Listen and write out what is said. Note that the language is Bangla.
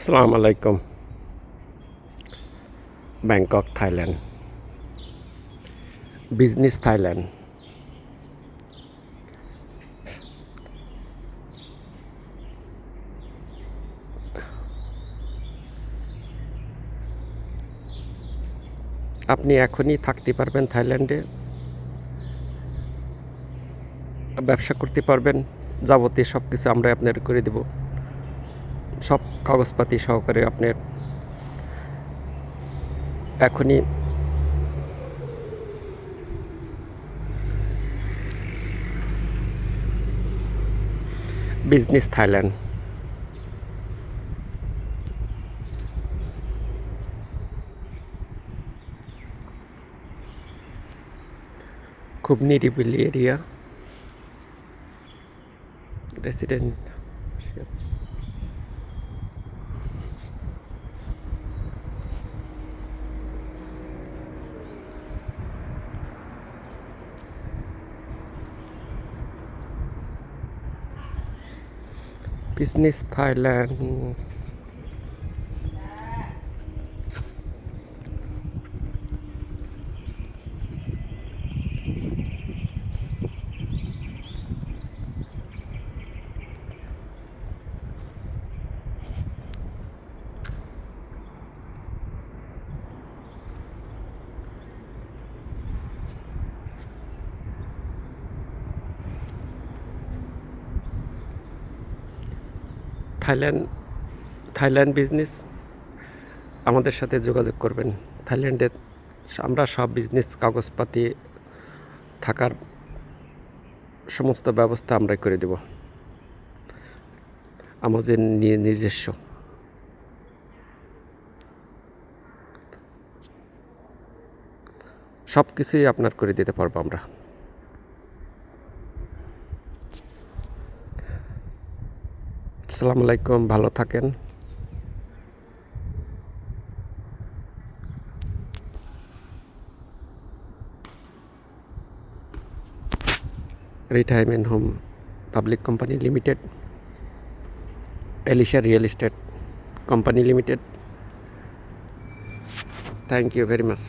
আসসালামু আলাইকুম ব্যাংকক থাইল্যান্ড বিজনেস থাইল্যান্ড আপনি এখনই থাকতে পারবেন থাইল্যান্ডে। ব্যবসা করতে পারবেন। যাবতীয় সব কিছু আমরা আপনার করে দেব। সব কাগজপাতি সহকারে আপনার এখনই বিজনেস থাইল্যান্ড। খুব নিরিবিলি area resident business Thailand. Thailand Thailand business আমাদের সাথে যোগাযোগ করবেন। থাইল্যান্ডে আমরা সব বিজনেস কাগজপাতি থাকার সমস্ত ব্যবস্থা আমরাই করে দেব। আমাদের নিজস্ব। সব কিছুই আপনার করে দিতে পারব আমরা। আসসালামু আলাইকুম, ভালো থাকেন। Retirement home public company limited Elisha real estate company limited thank you very much